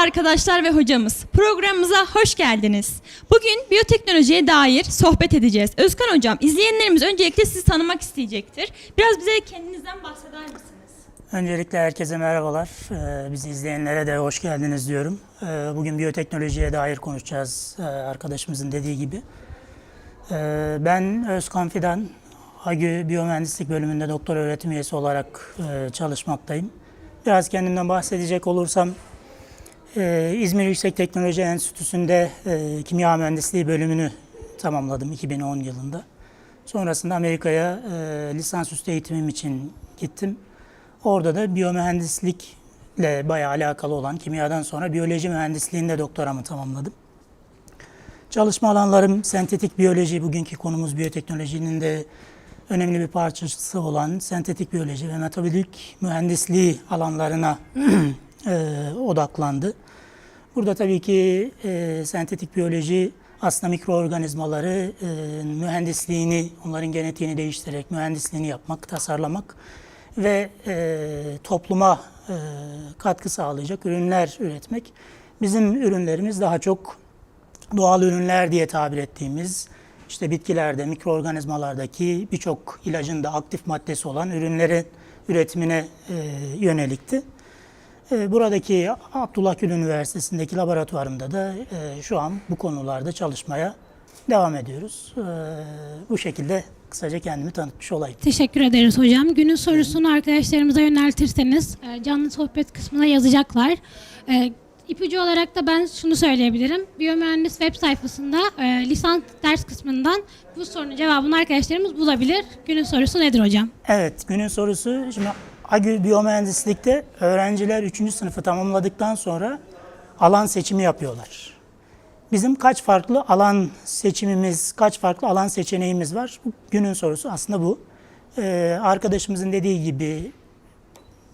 arkadaşlar ve hocamız. Programımıza hoş geldiniz. Bugün biyoteknolojiye dair sohbet edeceğiz. Özkan hocam, izleyenlerimiz öncelikle sizi tanımak isteyecektir. Biraz bize kendinizden bahseder misiniz? Öncelikle herkese merhabalar. Ee, bizi izleyenlere de hoş geldiniz diyorum. Ee, bugün biyoteknolojiye dair konuşacağız ee, arkadaşımızın dediği gibi. Ee, ben Özkan Fidan, HAGÜ Biyomühendislik bölümünde doktor öğretim üyesi olarak e, çalışmaktayım. Biraz kendimden bahsedecek olursam, e, İzmir Yüksek Teknoloji Enstitüsü'nde e, kimya mühendisliği bölümünü tamamladım 2010 yılında. Sonrasında Amerika'ya e, lisansüstü eğitimim için gittim. Orada da biyomühendislikle bayağı alakalı olan kimyadan sonra biyoloji mühendisliğinde doktoramı tamamladım. Çalışma alanlarım sentetik biyoloji, bugünkü konumuz biyoteknolojinin de önemli bir parçası olan sentetik biyoloji ve metabolik mühendisliği alanlarına e, odaklandı. Burada tabii ki e, sentetik biyoloji aslında mikroorganizmaları e, mühendisliğini, onların genetiğini değiştirerek mühendisliğini yapmak, tasarlamak ve e, topluma e, katkı sağlayacak ürünler üretmek. Bizim ürünlerimiz daha çok doğal ürünler diye tabir ettiğimiz işte bitkilerde, mikroorganizmalardaki birçok ilacın da aktif maddesi olan ürünlerin üretimine e, yönelikti. E, buradaki Abdullah Gül Üniversitesi'ndeki laboratuvarımda da e, şu an bu konularda çalışmaya devam ediyoruz. E, bu şekilde kısaca kendimi tanıtmış olayım. Teşekkür ederiz hocam. Günün sorusunu arkadaşlarımıza yöneltirseniz e, canlı sohbet kısmına yazacaklar. E, İpucu olarak da ben şunu söyleyebilirim. Biyomühendis web sayfasında e, lisans ders kısmından bu sorunun cevabını arkadaşlarımız bulabilir. Günün sorusu nedir hocam? Evet, günün sorusu şimdi AGÜ Biyomühendislik'te öğrenciler 3. sınıfı tamamladıktan sonra alan seçimi yapıyorlar. Bizim kaç farklı alan seçimimiz, kaç farklı alan seçeneğimiz var? Günün sorusu aslında bu. Ee, arkadaşımızın dediği gibi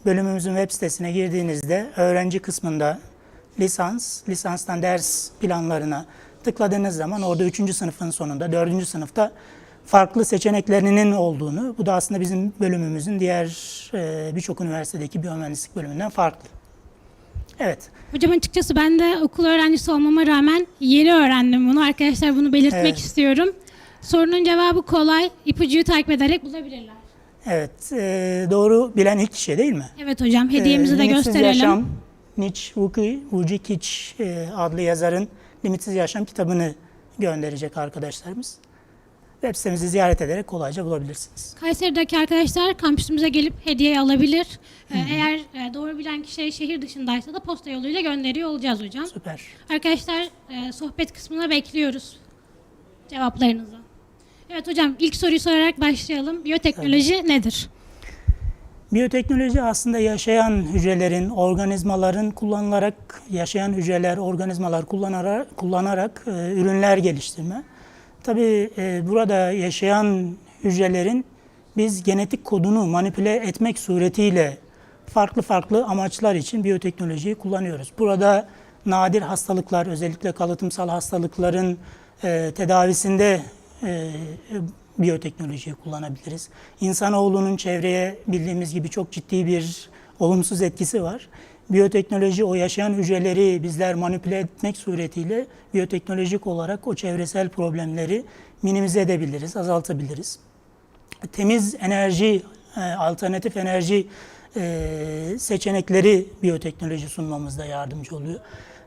bölümümüzün web sitesine girdiğinizde öğrenci kısmında lisans, lisanstan ders planlarına tıkladığınız zaman orada 3. sınıfın sonunda, 4. sınıfta farklı seçeneklerinin olduğunu, bu da aslında bizim bölümümüzün diğer e, birçok üniversitedeki biyomühendislik bölümünden farklı. Evet, Hocam açıkçası ben de okul öğrencisi olmama rağmen yeni öğrendim bunu. Arkadaşlar bunu belirtmek Evet. istiyorum. Sorunun cevabı kolay. İpucuyu takip ederek bulabilirler. evet e, doğru bilen ilk kişi değil mi? Evet hocam hediyemizi Ee, de gösterelim. Yaşam, Nietzsche Vuki, e, adlı yazarın Limitsiz Yaşam kitabını gönderecek arkadaşlarımız. Web sitemizi ziyaret ederek kolayca bulabilirsiniz. Kayseri'deki arkadaşlar kampüsümüze gelip hediye alabilir. Ee, Eğer e, doğru bilen kişi şehir dışındaysa da posta yoluyla gönderiyor olacağız hocam. Süper. Arkadaşlar e, sohbet kısmına bekliyoruz cevaplarınızı. Evet hocam ilk soruyu sorarak başlayalım. Biyoteknoloji nedir? Biyoteknoloji aslında yaşayan hücrelerin, organizmaların kullanılarak, yaşayan hücreler, organizmalar kullanarak, kullanarak e, ürünler geliştirme. Tabii e, burada yaşayan hücrelerin biz genetik kodunu manipüle etmek suretiyle farklı farklı amaçlar için biyoteknolojiyi kullanıyoruz. Burada nadir hastalıklar, özellikle kalıtımsal hastalıkların e, tedavisinde e, biyoteknolojiyi kullanabiliriz. İnsanoğlunun çevreye bildiğimiz gibi çok ciddi bir olumsuz etkisi var. Biyoteknoloji o yaşayan hücreleri bizler manipüle etmek suretiyle biyoteknolojik olarak o çevresel problemleri minimize edebiliriz, azaltabiliriz. Temiz enerji, e, alternatif enerji e, seçenekleri biyoteknoloji sunmamızda yardımcı oluyor.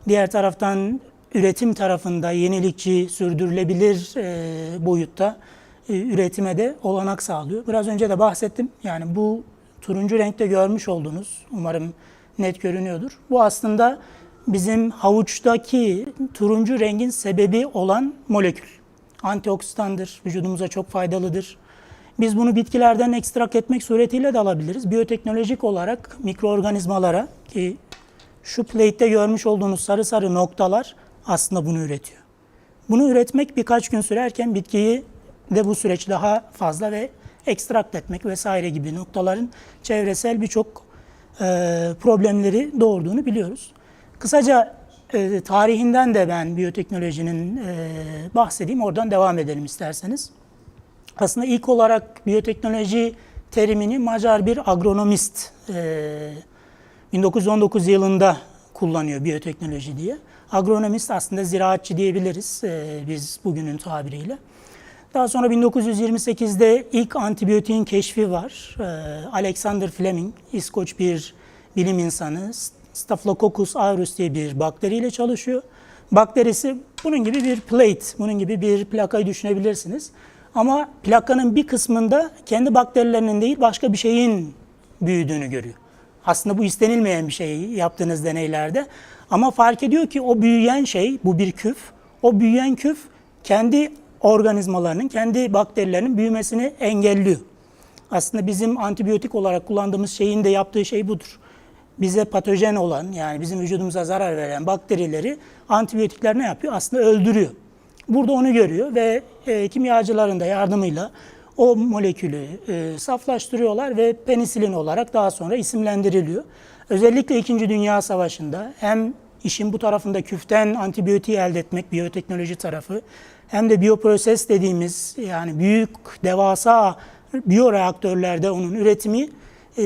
Diğer taraftan üretim tarafında yenilikçi, sürdürülebilir e, boyutta üretime de olanak sağlıyor. Biraz önce de bahsettim. Yani bu turuncu renkte görmüş olduğunuz, umarım net görünüyordur. Bu aslında bizim havuçtaki turuncu rengin sebebi olan molekül. Antioksidandır, vücudumuza çok faydalıdır. Biz bunu bitkilerden ekstrak etmek suretiyle de alabiliriz. Biyoteknolojik olarak mikroorganizmalara ki şu plate'te görmüş olduğunuz sarı sarı noktalar aslında bunu üretiyor. Bunu üretmek birkaç gün sürerken bitkiyi de bu süreç daha fazla ve ekstrakt etmek vesaire gibi noktaların çevresel birçok problemleri doğurduğunu biliyoruz. Kısaca e, tarihinden de ben biyoteknolojinin e, bahsedeyim. Oradan devam edelim isterseniz. Aslında ilk olarak biyoteknoloji terimini Macar bir agronomist e, 1919 yılında kullanıyor biyoteknoloji diye. Agronomist aslında ziraatçı diyebiliriz e, biz bugünün tabiriyle. Daha sonra 1928'de ilk antibiyotiğin keşfi var. E, Alexander Fleming, İskoç bir bilim insanı. Staphylococcus aureus diye bir bakteriyle çalışıyor. Bakterisi bunun gibi bir plate, bunun gibi bir plakayı düşünebilirsiniz. Ama plakanın bir kısmında kendi bakterilerinin değil başka bir şeyin büyüdüğünü görüyor. Aslında bu istenilmeyen bir şey yaptığınız deneylerde. Ama fark ediyor ki o büyüyen şey, bu bir küf. O büyüyen küf kendi organizmalarının, kendi bakterilerinin büyümesini engelliyor. Aslında bizim antibiyotik olarak kullandığımız şeyin de yaptığı şey budur. Bize patojen olan yani bizim vücudumuza zarar veren bakterileri antibiyotikler ne yapıyor? Aslında öldürüyor. Burada onu görüyor ve e, kimyacıların da yardımıyla o molekülü e, saflaştırıyorlar ve penisilin olarak daha sonra isimlendiriliyor. Özellikle 2. Dünya Savaşı'nda hem işin bu tarafında küften antibiyotiği elde etmek, biyoteknoloji tarafı, hem de biyoproses dediğimiz yani büyük, devasa biyoreaktörlerde onun üretimi e,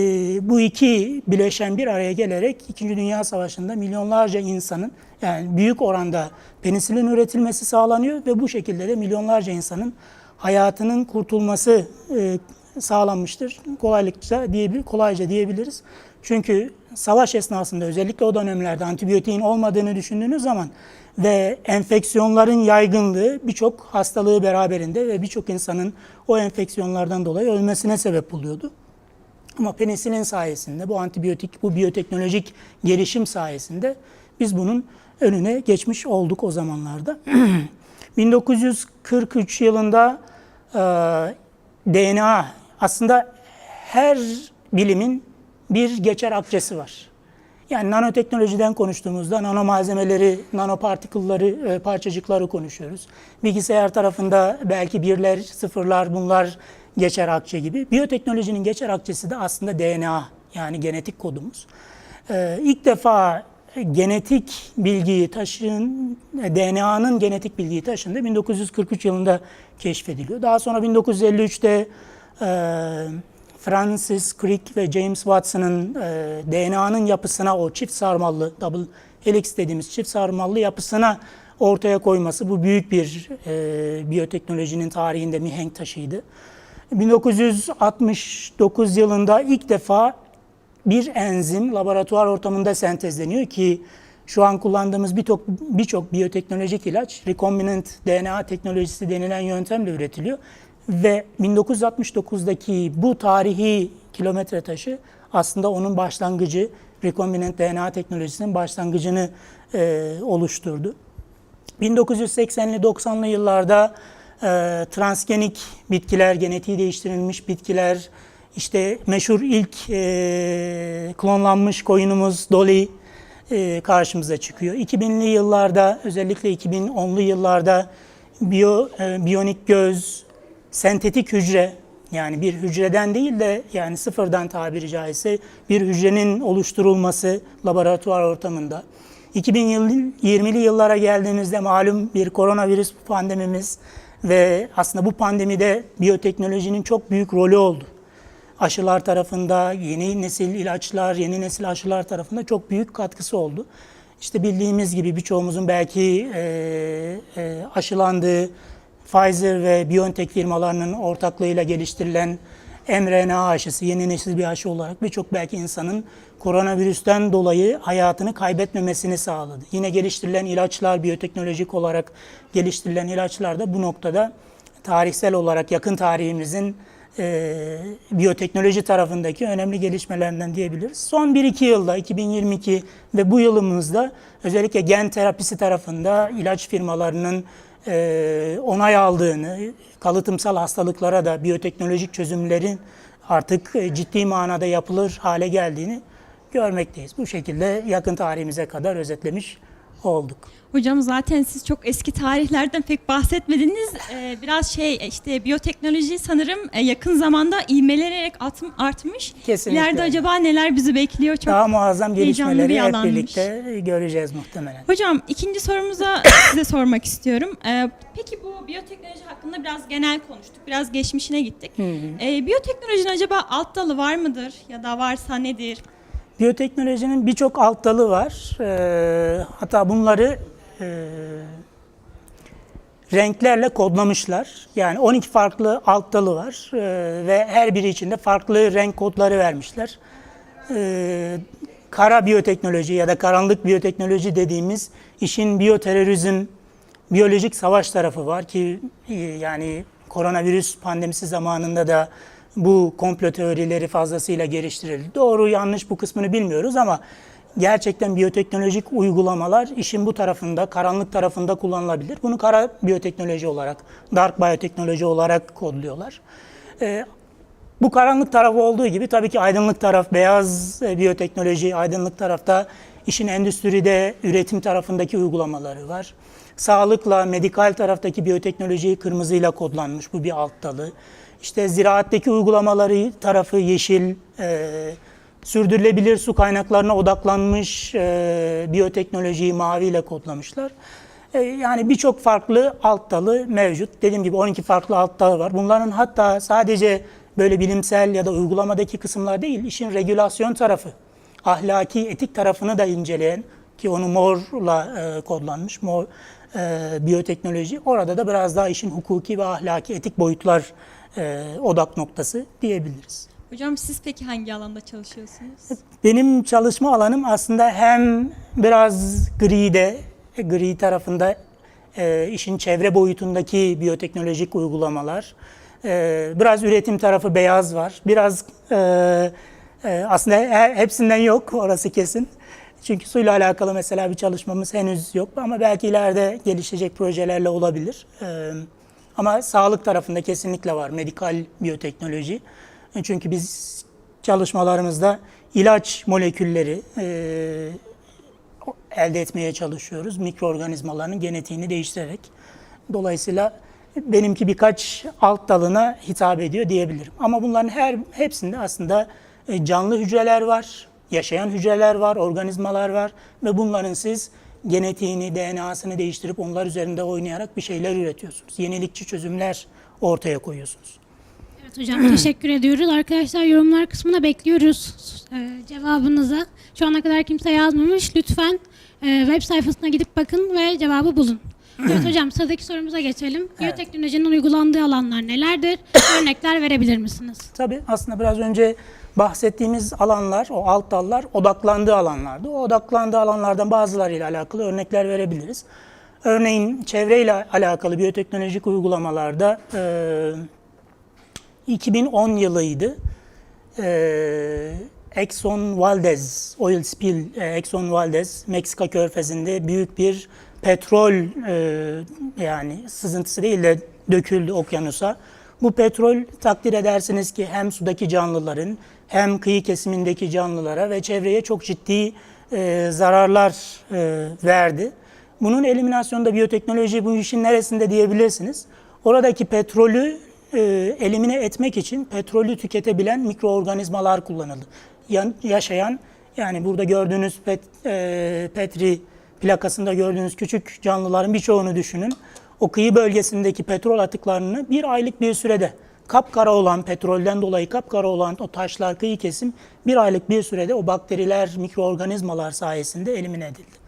bu iki bileşen bir araya gelerek 2. Dünya Savaşı'nda milyonlarca insanın yani büyük oranda penisilin üretilmesi sağlanıyor ve bu şekilde de milyonlarca insanın hayatının kurtulması e, sağlanmıştır. Kolaylıkça diyebil kolayca diyebiliriz. Çünkü savaş esnasında özellikle o dönemlerde antibiyotiğin olmadığını düşündüğünüz zaman ve enfeksiyonların yaygınlığı birçok hastalığı beraberinde ve birçok insanın o enfeksiyonlardan dolayı ölmesine sebep oluyordu. Ama penisilin sayesinde, bu antibiyotik, bu biyoteknolojik gelişim sayesinde biz bunun önüne geçmiş olduk o zamanlarda. 1943 yılında e, DNA, aslında her bilimin bir geçer akçesi var. Yani nanoteknolojiden konuştuğumuzda nano malzemeleri, nanopartikülleri, e, parçacıkları konuşuyoruz. Bilgisayar tarafında belki birler, sıfırlar, bunlar geçer akçe gibi. Biyoteknolojinin geçer akçesi de aslında DNA yani genetik kodumuz. Ee, ilk defa genetik bilgiyi taşın, DNA'nın genetik bilgiyi taşındı 1943 yılında keşfediliyor. Daha sonra 1953'te e, Francis Crick ve James Watson'ın e, DNA'nın yapısına o çift sarmallı, double helix dediğimiz çift sarmallı yapısına ortaya koyması bu büyük bir e, biyoteknolojinin tarihinde mihenk taşıydı. 1969 yılında ilk defa bir enzim laboratuvar ortamında sentezleniyor ki şu an kullandığımız birçok birçok biyoteknolojik ilaç recombinant DNA teknolojisi denilen yöntemle üretiliyor ve 1969'daki bu tarihi kilometre taşı aslında onun başlangıcı recombinant DNA teknolojisinin başlangıcını e, oluşturdu. 1980'li 90'lı yıllarda e, transgenik bitkiler, genetiği değiştirilmiş bitkiler, işte meşhur ilk e, klonlanmış koyunumuz Dolly e, karşımıza çıkıyor. 2000'li yıllarda, özellikle 2010'lu yıllarda biyo, e, biyonik göz, sentetik hücre, yani bir hücreden değil de yani sıfırdan tabiri caizse bir hücrenin oluşturulması laboratuvar ortamında. 2020'li yıllara geldiğimizde malum bir koronavirüs pandemimiz ve aslında bu pandemide biyoteknolojinin çok büyük rolü oldu. Aşılar tarafında, yeni nesil ilaçlar, yeni nesil aşılar tarafında çok büyük katkısı oldu. İşte bildiğimiz gibi birçoğumuzun belki e, e, aşılandığı Pfizer ve BioNTech firmalarının ortaklığıyla geliştirilen mRNA aşısı, yeni nesil bir aşı olarak birçok belki insanın koronavirüsten dolayı hayatını kaybetmemesini sağladı. Yine geliştirilen ilaçlar, biyoteknolojik olarak geliştirilen ilaçlar da bu noktada tarihsel olarak yakın tarihimizin e, biyoteknoloji tarafındaki önemli gelişmelerinden diyebiliriz. Son 1-2 yılda 2022 ve bu yılımızda özellikle gen terapisi tarafında ilaç firmalarının e, onay aldığını, kalıtımsal hastalıklara da biyoteknolojik çözümlerin artık e, ciddi manada yapılır hale geldiğini görmekteyiz. Bu şekilde yakın tarihimize kadar özetlemiş olduk. Hocam zaten siz çok eski tarihlerden pek bahsetmediniz. Ee, biraz şey işte biyoteknoloji sanırım e, yakın zamanda ivmelenerek atm- artmış. Kesinlikle. İleride acaba neler bizi bekliyor? Çok Daha muazzam heyecanlı gelişmeleri bir hep alanmış. birlikte göreceğiz muhtemelen. Hocam ikinci sorumuza size sormak istiyorum. Ee, peki bu biyoteknoloji hakkında biraz genel konuştuk. Biraz geçmişine gittik. Ee, biyoteknolojinin acaba alt dalı var mıdır? Ya da varsa nedir? Biyoteknolojinin birçok alt dalı var. Ee, hatta bunları e, renklerle kodlamışlar. Yani 12 farklı alt dalı var Ee, ve her biri içinde farklı renk kodları vermişler. Ee, kara biyoteknoloji ya da karanlık biyoteknoloji dediğimiz işin biyoterörizm, biyolojik savaş tarafı var ki e, yani koronavirüs pandemisi zamanında da bu komplo teorileri fazlasıyla geliştirildi. Doğru yanlış bu kısmını bilmiyoruz ama gerçekten biyoteknolojik uygulamalar işin bu tarafında, karanlık tarafında kullanılabilir. Bunu kara biyoteknoloji olarak, dark biyoteknoloji olarak kodluyorlar. Ee, bu karanlık tarafı olduğu gibi tabii ki aydınlık taraf, beyaz e, biyoteknoloji, aydınlık tarafta işin endüstride, üretim tarafındaki uygulamaları var. Sağlıkla, medikal taraftaki biyoteknoloji kırmızıyla kodlanmış, bu bir alt dalı. İşte ziraatteki uygulamaları tarafı yeşil, e, sürdürülebilir su kaynaklarına odaklanmış e, biyoteknolojiyi maviyle kodlamışlar. E, yani birçok farklı alt dalı mevcut. Dediğim gibi 12 farklı alt dalı var. Bunların hatta sadece böyle bilimsel ya da uygulamadaki kısımlar değil, işin regülasyon tarafı, ahlaki, etik tarafını da inceleyen ki onu morla e, kodlanmış, mor e, biyoteknoloji. Orada da biraz daha işin hukuki ve ahlaki, etik boyutlar e, odak noktası diyebiliriz. Hocam siz peki hangi alanda çalışıyorsunuz? Benim çalışma alanım aslında hem biraz gri'de, gri tarafında e, işin çevre boyutundaki biyoteknolojik uygulamalar, e, biraz üretim tarafı beyaz var, biraz e, e, aslında he- hepsinden yok orası kesin. Çünkü suyla alakalı mesela bir çalışmamız henüz yok ama belki ileride gelişecek projelerle olabilir. E, ama sağlık tarafında kesinlikle var, medikal biyoteknoloji. E, Çünkü biz çalışmalarımızda ilaç molekülleri e, elde etmeye çalışıyoruz. Mikroorganizmaların genetiğini değiştirerek. Dolayısıyla benimki birkaç alt dalına hitap ediyor diyebilirim. Ama bunların her hepsinde aslında e, canlı hücreler var, yaşayan hücreler var, organizmalar var ve bunların siz genetiğini, DNA'sını değiştirip onlar üzerinde oynayarak bir şeyler üretiyorsunuz. Yenilikçi çözümler ortaya koyuyorsunuz. Evet hocam teşekkür ediyoruz. Arkadaşlar yorumlar kısmına bekliyoruz e, cevabınızı. Şu ana kadar kimse yazmamış. Lütfen e, web sayfasına gidip bakın ve cevabı bulun. Evet hocam sıradaki sorumuza geçelim. Biyoteknolojinin uygulandığı alanlar nelerdir? Örnekler verebilir misiniz? Tabii aslında biraz önce bahsettiğimiz alanlar, o alt dallar odaklandığı alanlardı. O odaklandığı alanlardan bazılarıyla alakalı örnekler verebiliriz. Örneğin çevreyle alakalı biyoteknolojik uygulamalarda e, 2010 yılıydı. E, Exxon Valdez, oil spill, e, Exxon Valdez, Meksika körfezinde büyük bir petrol e, yani sızıntısı değil de döküldü okyanusa. Bu petrol takdir edersiniz ki hem sudaki canlıların hem kıyı kesimindeki canlılara ve çevreye çok ciddi e, zararlar e, verdi. Bunun eliminasyonunda biyoteknoloji bu işin neresinde diyebilirsiniz. Oradaki petrolü e, elimine etmek için petrolü tüketebilen mikroorganizmalar kullanıldı. Yan- yaşayan yani burada gördüğünüz pet, e, Petri plakasında gördüğünüz küçük canlıların birçoğunu düşünün. O kıyı bölgesindeki petrol atıklarını bir aylık bir sürede kapkara olan, petrolden dolayı kapkara olan o taşlar, kıyı kesim bir aylık bir sürede o bakteriler, mikroorganizmalar sayesinde elimine edildi.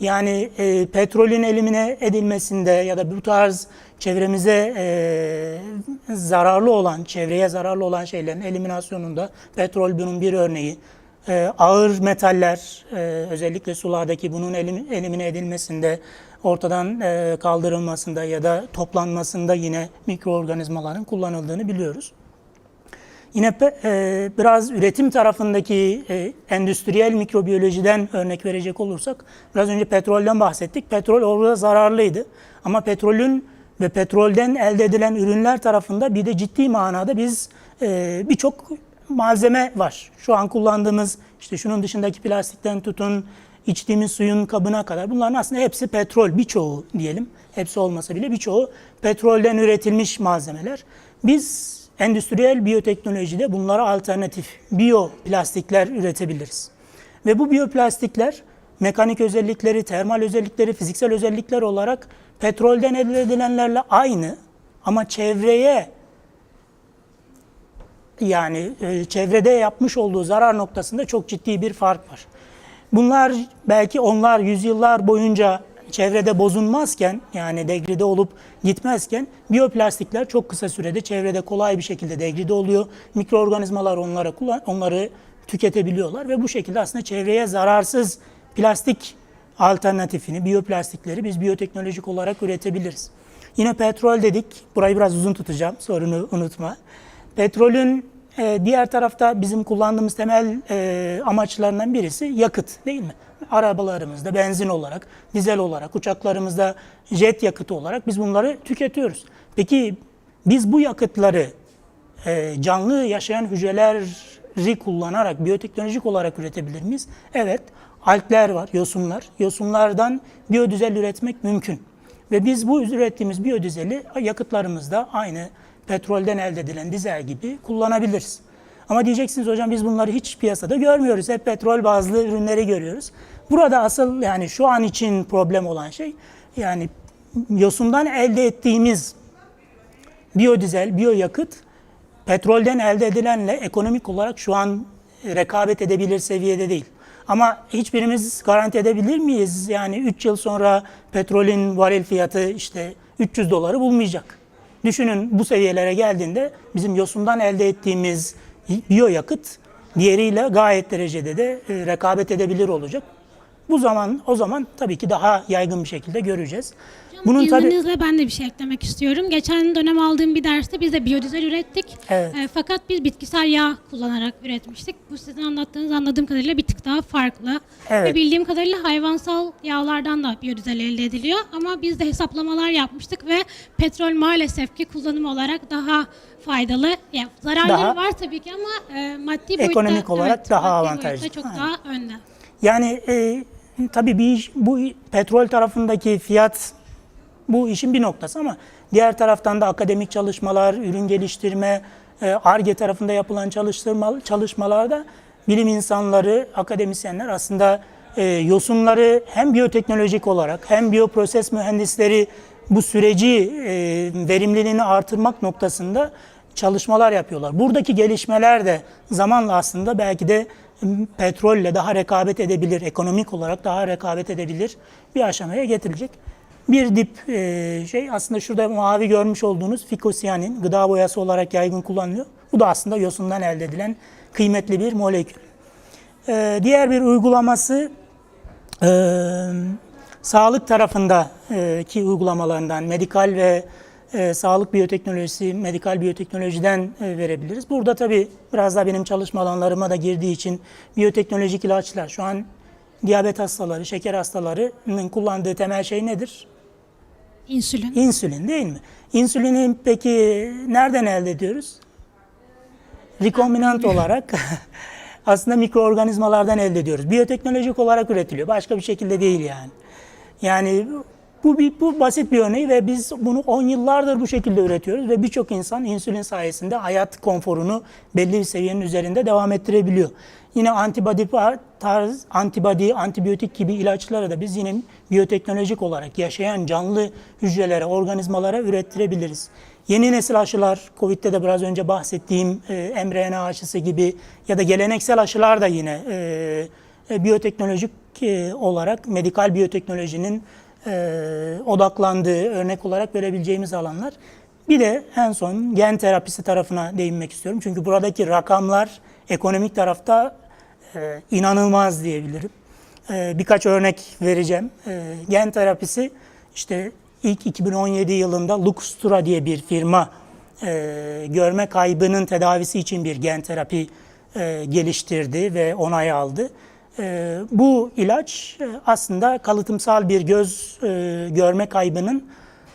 Yani e, petrolün elimine edilmesinde ya da bu tarz çevremize e, zararlı olan, çevreye zararlı olan şeylerin eliminasyonunda petrol bunun bir örneği. E, ağır metaller e, özellikle sulardaki bunun elim, elimine edilmesinde, ortadan e, kaldırılmasında ya da toplanmasında yine mikroorganizmaların kullanıldığını biliyoruz. Yine e, biraz üretim tarafındaki e, endüstriyel mikrobiyolojiden örnek verecek olursak, biraz önce petrolden bahsettik. Petrol orada zararlıydı. Ama petrolün ve petrolden elde edilen ürünler tarafında bir de ciddi manada biz e, birçok malzeme var. Şu an kullandığımız işte şunun dışındaki plastikten tutun, içtiğimiz suyun kabına kadar bunların aslında hepsi petrol, birçoğu diyelim. Hepsi olmasa bile birçoğu petrolden üretilmiş malzemeler. Biz endüstriyel biyoteknolojide bunlara alternatif biyoplastikler üretebiliriz. Ve bu biyoplastikler mekanik özellikleri, termal özellikleri, fiziksel özellikler olarak petrolden elde edilenlerle aynı ama çevreye yani e, çevrede yapmış olduğu zarar noktasında çok ciddi bir fark var. Bunlar belki onlar yüzyıllar boyunca çevrede bozulmazken yani degride olup gitmezken biyoplastikler çok kısa sürede çevrede kolay bir şekilde degride oluyor. Mikroorganizmalar onlara kullan, onları tüketebiliyorlar ve bu şekilde aslında çevreye zararsız plastik alternatifini, biyoplastikleri biz biyoteknolojik olarak üretebiliriz. Yine petrol dedik. Burayı biraz uzun tutacağım. Sorunu unutma. Petrolün e, diğer tarafta bizim kullandığımız temel e, amaçlarından birisi yakıt değil mi? Arabalarımızda benzin olarak, dizel olarak, uçaklarımızda jet yakıtı olarak biz bunları tüketiyoruz. Peki biz bu yakıtları e, canlı yaşayan hücreleri kullanarak biyoteknolojik olarak üretebilir miyiz? Evet. Algler var, yosunlar. Yosunlardan biyodizel üretmek mümkün. Ve biz bu ürettiğimiz biyodizeli yakıtlarımızda aynı petrolden elde edilen dizel gibi kullanabiliriz. Ama diyeceksiniz hocam biz bunları hiç piyasada görmüyoruz. Hep petrol bazlı ürünleri görüyoruz. Burada asıl yani şu an için problem olan şey yani yosundan elde ettiğimiz biyodizel, biyoyakıt petrolden elde edilenle ekonomik olarak şu an rekabet edebilir seviyede değil. Ama hiçbirimiz garanti edebilir miyiz? Yani 3 yıl sonra petrolün varil fiyatı işte 300 doları bulmayacak. Düşünün bu seviyelere geldiğinde bizim yosundan elde ettiğimiz biyoyakıt diğeriyle gayet derecede de e, rekabet edebilir olacak. Bu zaman o zaman tabii ki daha yaygın bir şekilde göreceğiz. Bunun İzninizle ben de bir şey eklemek istiyorum. Geçen dönem aldığım bir derste biz de biyodizel ürettik. Evet. E, fakat biz bitkisel yağ kullanarak üretmiştik. Bu sizin anlattığınız anladığım kadarıyla bir tık daha farklı. Evet. Ve bildiğim kadarıyla hayvansal yağlardan da biyodizel elde ediliyor. Ama biz de hesaplamalar yapmıştık ve petrol maalesef ki kullanım olarak daha faydalı. Yani zararları Daha- var tabii ki ama e, maddi boyutta Ekonomik olarak daha maddi avantajlı. çok Aynen. daha önde. Yani e, tabii bir iş, bu petrol tarafındaki fiyat bu işin bir noktası ama diğer taraftan da akademik çalışmalar, ürün geliştirme, ARGE tarafında yapılan çalışmalarda bilim insanları, akademisyenler aslında e, yosunları hem biyoteknolojik olarak hem biyoproses mühendisleri bu süreci e, verimliliğini artırmak noktasında çalışmalar yapıyorlar. Buradaki gelişmeler de zamanla aslında belki de petrolle daha rekabet edebilir, ekonomik olarak daha rekabet edebilir bir aşamaya getirilecek. Bir dip e, şey aslında şurada mavi görmüş olduğunuz fikosiyanin gıda boyası olarak yaygın kullanılıyor. Bu da aslında yosundan elde edilen kıymetli bir molekül. E, diğer bir uygulaması e, sağlık tarafındaki uygulamalarından medikal ve e, sağlık biyoteknolojisi, medikal biyoteknolojiden e, verebiliriz. Burada tabii biraz daha benim çalışma alanlarıma da girdiği için biyoteknolojik ilaçlar şu an diyabet hastaları, şeker hastalarının kullandığı temel şey nedir? İnsülin. İnsülin değil mi? İnsülini peki nereden elde ediyoruz? Rekombinant olarak aslında mikroorganizmalardan elde ediyoruz. Biyoteknolojik olarak üretiliyor. Başka bir şekilde değil yani. Yani bu bir bu basit bir örneği ve biz bunu 10 yıllardır bu şekilde üretiyoruz ve birçok insan insülin sayesinde hayat konforunu belli bir seviyenin üzerinde devam ettirebiliyor. Yine antibody tarz antibody, antibiyotik gibi ilaçları da biz yine biyoteknolojik olarak yaşayan canlı hücrelere, organizmalara ürettirebiliriz. Yeni nesil aşılar, Covid'de de biraz önce bahsettiğim e, mRNA aşısı gibi ya da geleneksel aşılar da yine e, e, biyoteknolojik e, olarak medikal biyoteknolojinin e, odaklandığı örnek olarak verebileceğimiz alanlar. Bir de en son gen terapisi tarafına değinmek istiyorum. Çünkü buradaki rakamlar ekonomik tarafta e, inanılmaz diyebilirim. E, birkaç örnek vereceğim. E, gen terapisi işte ilk 2017 yılında Luxtura diye bir firma e, görme kaybının tedavisi için bir gen terapi e, geliştirdi ve onay aldı. E, bu ilaç e, aslında kalıtımsal bir göz e, görme kaybının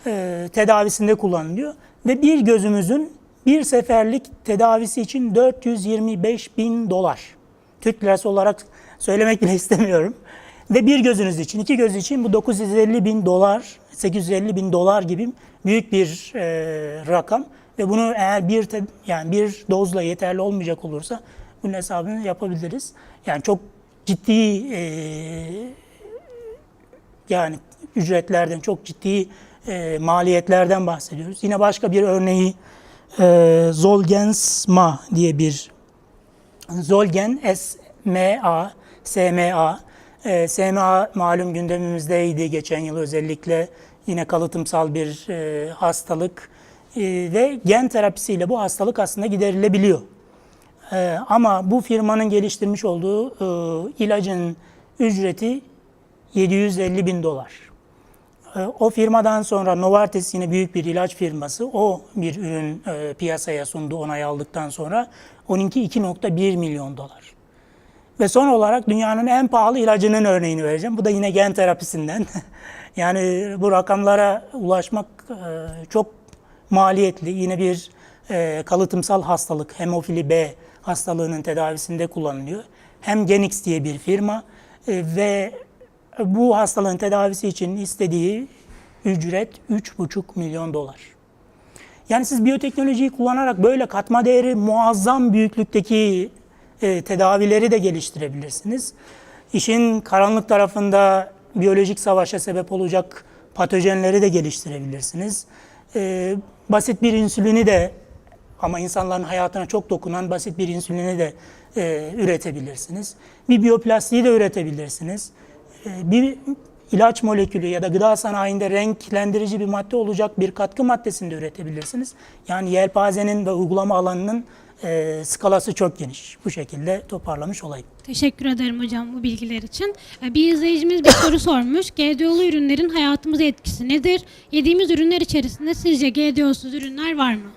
e, tedavisinde kullanılıyor ve bir gözümüzün bir seferlik tedavisi için 425 bin dolar. Türk lirası olarak söylemek bile istemiyorum. Ve bir gözünüz için, iki göz için bu 950 bin dolar, 850 bin dolar gibi büyük bir e, rakam. Ve bunu eğer bir yani bir dozla yeterli olmayacak olursa bunun hesabını yapabiliriz. Yani çok ciddi e, yani ücretlerden çok ciddi e, maliyetlerden bahsediyoruz. Yine başka bir örneği e, Zolgensma diye bir Zolgen SMA, SMA. E, SMA malum gündemimizdeydi geçen yıl özellikle yine kalıtımsal bir e, hastalık E, ve gen terapisiyle bu hastalık aslında giderilebiliyor. E, ama bu firmanın geliştirmiş olduğu e, ilacın ücreti 750 bin dolar. E, O firmadan sonra Novartis yine büyük bir ilaç firması. O bir ürün e, piyasaya sundu onay aldıktan sonra. Onunki 2.1 milyon dolar. Ve son olarak dünyanın en pahalı ilacının örneğini vereceğim. Bu da yine gen terapisinden. yani bu rakamlara ulaşmak e, çok maliyetli. Yine bir kalıtımsal hastalık, hemofili B hastalığının tedavisinde kullanılıyor. Hem Genix diye bir firma e, ve bu hastalığın tedavisi için istediği ücret 3,5 milyon dolar. Yani siz biyoteknolojiyi kullanarak böyle katma değeri muazzam büyüklükteki e, tedavileri de geliştirebilirsiniz. İşin karanlık tarafında biyolojik savaşa sebep olacak patojenleri de geliştirebilirsiniz. E, basit bir insülini de ama insanların hayatına çok dokunan basit bir insülini de e, üretebilirsiniz. Bir biyoplastiği de üretebilirsiniz. E, bir ilaç molekülü ya da gıda sanayinde renklendirici bir madde olacak bir katkı maddesini de üretebilirsiniz. Yani yelpazenin ve uygulama alanının e, skalası çok geniş. Bu şekilde toparlamış olayım. Teşekkür ederim hocam bu bilgiler için. Ee, Bir izleyicimiz bir soru sormuş. GDO'lu ürünlerin hayatımıza etkisi nedir? Yediğimiz ürünler içerisinde sizce GDO'suz ürünler var mı?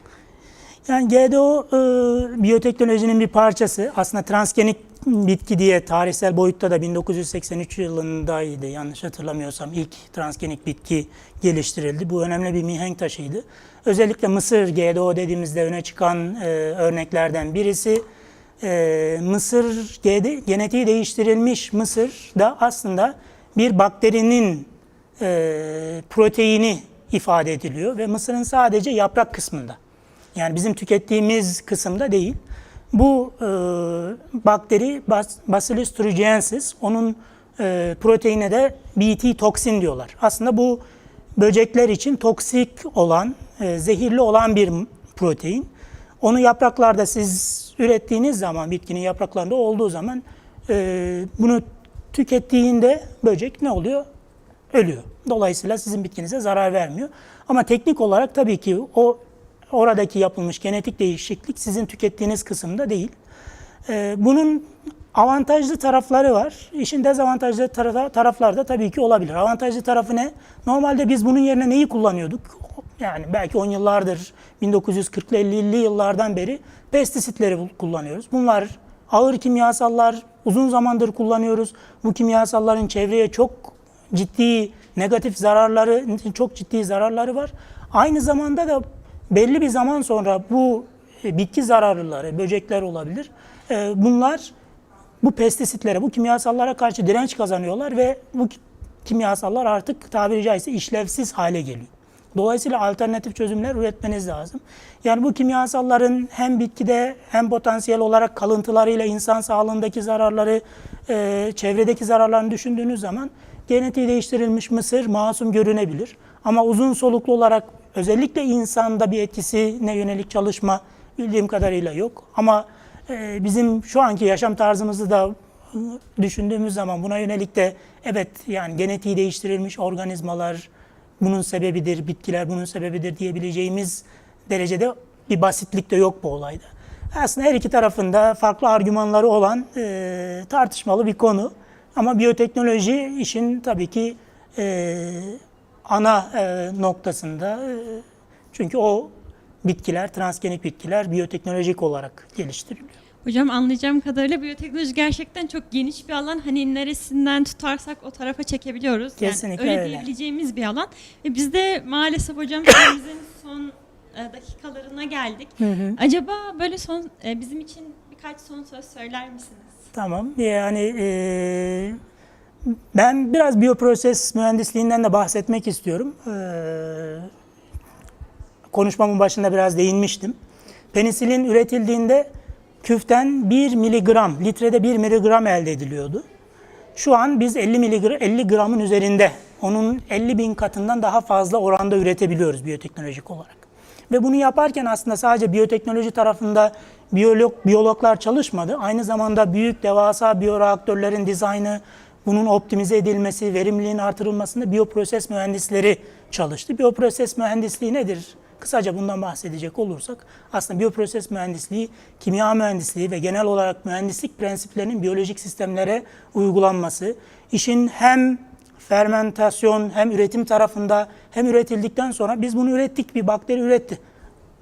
Yani GDO e, biyoteknolojinin bir parçası. Aslında transgenik bitki diye tarihsel boyutta da 1983 yılındaydı yanlış hatırlamıyorsam ilk transgenik bitki geliştirildi. Bu önemli bir mihenk taşıydı. Özellikle Mısır GDO dediğimizde öne çıkan e, örneklerden birisi. E, Mısır GD, genetiği değiştirilmiş Mısır da aslında bir bakterinin e, proteini ifade ediliyor ve Mısır'ın sadece yaprak kısmında. Yani bizim tükettiğimiz kısımda değil. Bu e, bakteri Bacillus thuringiensis, onun e, proteine de BT toksin diyorlar. Aslında bu böcekler için toksik olan, e, zehirli olan bir protein. Onu yapraklarda siz ürettiğiniz zaman, bitkinin yapraklarında olduğu zaman e, bunu tükettiğinde böcek ne oluyor? Ölüyor. Dolayısıyla sizin bitkinize zarar vermiyor. Ama teknik olarak tabii ki o oradaki yapılmış genetik değişiklik sizin tükettiğiniz kısımda değil. Ee, bunun avantajlı tarafları var. İşin dezavantajlı tara- tarafları da tabii ki olabilir. Avantajlı tarafı ne? Normalde biz bunun yerine neyi kullanıyorduk? Yani belki 10 yıllardır, 1940'lı 50'li yıllardan beri pestisitleri kullanıyoruz. Bunlar ağır kimyasallar, uzun zamandır kullanıyoruz. Bu kimyasalların çevreye çok ciddi negatif zararları, çok ciddi zararları var. Aynı zamanda da belli bir zaman sonra bu e, bitki zararlıları, böcekler olabilir. E, Bunlar bu pestisitlere, bu kimyasallara karşı direnç kazanıyorlar ve bu ki- kimyasallar artık tabiri caizse işlevsiz hale geliyor. Dolayısıyla alternatif çözümler üretmeniz lazım. Yani bu kimyasalların hem bitkide hem potansiyel olarak kalıntılarıyla insan sağlığındaki zararları, e, çevredeki zararlarını düşündüğünüz zaman genetiği değiştirilmiş mısır masum görünebilir. Ama uzun soluklu olarak özellikle insanda bir etkisine yönelik çalışma bildiğim kadarıyla yok. Ama e, bizim şu anki yaşam tarzımızı da e, düşündüğümüz zaman buna yönelik de evet yani genetiği değiştirilmiş organizmalar bunun sebebidir, bitkiler bunun sebebidir diyebileceğimiz derecede bir basitlik de yok bu olayda. Aslında her iki tarafında farklı argümanları olan e, tartışmalı bir konu. Ama biyoteknoloji işin tabii ki e, ana e, noktasında. E, çünkü o bitkiler, transgenik bitkiler biyoteknolojik olarak geliştiriliyor. Hocam anlayacağım kadarıyla biyoteknoloji gerçekten çok geniş bir alan. Hani neresinden tutarsak o tarafa çekebiliyoruz. Kesinlikle yani öyle, öyle. diyebileceğimiz bir alan. Ve biz de maalesef hocam süremizin son e, dakikalarına geldik. Acaba böyle son e, bizim için birkaç son söz söyler misiniz? Tamam. Yani e, ben biraz biyoproses mühendisliğinden de bahsetmek istiyorum. E, konuşmamın başında biraz değinmiştim. Penisilin üretildiğinde küften 1 miligram, litrede 1 miligram elde ediliyordu. Şu an biz 50 miligram, 50 gramın üzerinde, onun 50 bin katından daha fazla oranda üretebiliyoruz biyoteknolojik olarak. Ve bunu yaparken aslında sadece biyoteknoloji tarafında biyolog, biyologlar çalışmadı. Aynı zamanda büyük devasa biyoreaktörlerin dizaynı, bunun optimize edilmesi, verimliliğin artırılmasında biyoproses mühendisleri çalıştı. Biyoproses mühendisliği nedir? Kısaca bundan bahsedecek olursak aslında biyoproses mühendisliği, kimya mühendisliği ve genel olarak mühendislik prensiplerinin biyolojik sistemlere uygulanması, işin hem fermentasyon hem üretim tarafında hem üretildikten sonra biz bunu ürettik bir bakteri üretti.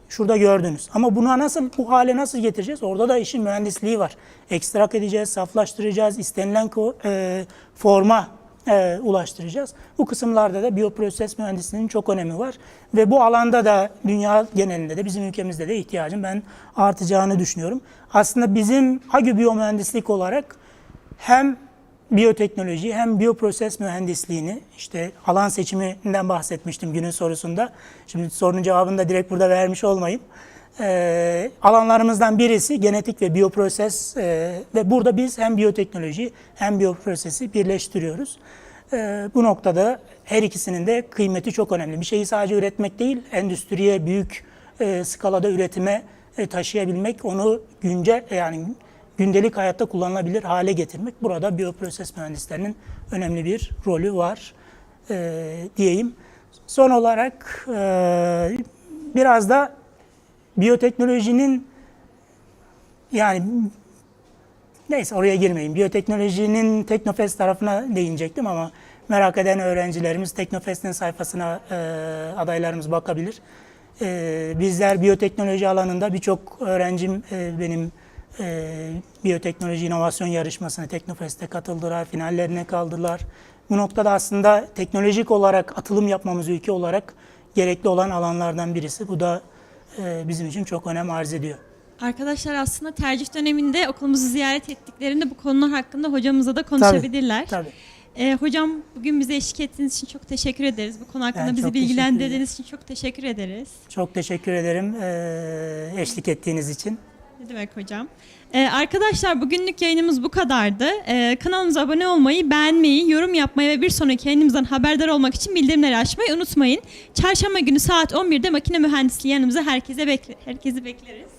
Şurada gördünüz. Ama buna nasıl bu hale nasıl getireceğiz? Orada da işin mühendisliği var. Ekstrak edeceğiz, saflaştıracağız, istenilen e, forma e, ulaştıracağız. Bu kısımlarda da biyoproses mühendisliğinin çok önemi var ve bu alanda da dünya genelinde de bizim ülkemizde de ihtiyacın ben artacağını düşünüyorum. Aslında bizim agrobiyomühendislik olarak hem biyoteknoloji hem biyoproses mühendisliğini işte alan seçiminden bahsetmiştim günün sorusunda. Şimdi sorunun cevabını da direkt burada vermiş olmayayım. Ee, alanlarımızdan birisi genetik ve biyoproses ee, ve burada biz hem biyoteknoloji hem biyoprosesi birleştiriyoruz. Ee, bu noktada her ikisinin de kıymeti çok önemli. Bir şeyi sadece üretmek değil, endüstriye büyük e, skalada üretime e, taşıyabilmek, onu günce yani gündelik hayatta kullanılabilir hale getirmek. Burada biyoproses mühendislerinin önemli bir rolü var e, diyeyim. Son olarak e, biraz da biyoteknolojinin yani neyse oraya girmeyeyim. Biyoteknolojinin Teknofest tarafına değinecektim ama merak eden öğrencilerimiz Teknofest'in sayfasına e, adaylarımız bakabilir. E, bizler biyoteknoloji alanında birçok öğrencim e, benim e, biyoteknoloji inovasyon yarışmasına Teknofest'e katıldılar, finallerine kaldılar. Bu noktada aslında teknolojik olarak atılım yapmamız ülke olarak gerekli olan alanlardan birisi. Bu da e, bizim için çok önem arz ediyor. Arkadaşlar aslında tercih döneminde okulumuzu ziyaret ettiklerinde bu konular hakkında hocamızla da konuşabilirler. Tabii. Ee, hocam bugün bize eşlik ettiğiniz için çok teşekkür ederiz. Bu konu hakkında Ben bizi bilgilendirdiğiniz için çok teşekkür ederiz. Çok teşekkür ederim e, eşlik ettiğiniz için. Ne demek hocam? Ee, arkadaşlar bugünlük yayınımız bu kadardı. Ee, kanalımıza abone olmayı, beğenmeyi, yorum yapmayı ve bir sonraki yayınımızdan haberdar olmak için bildirimleri açmayı unutmayın. Çarşamba günü saat 11'de makine mühendisliği yanımıza herkese bekle herkesi bekleriz.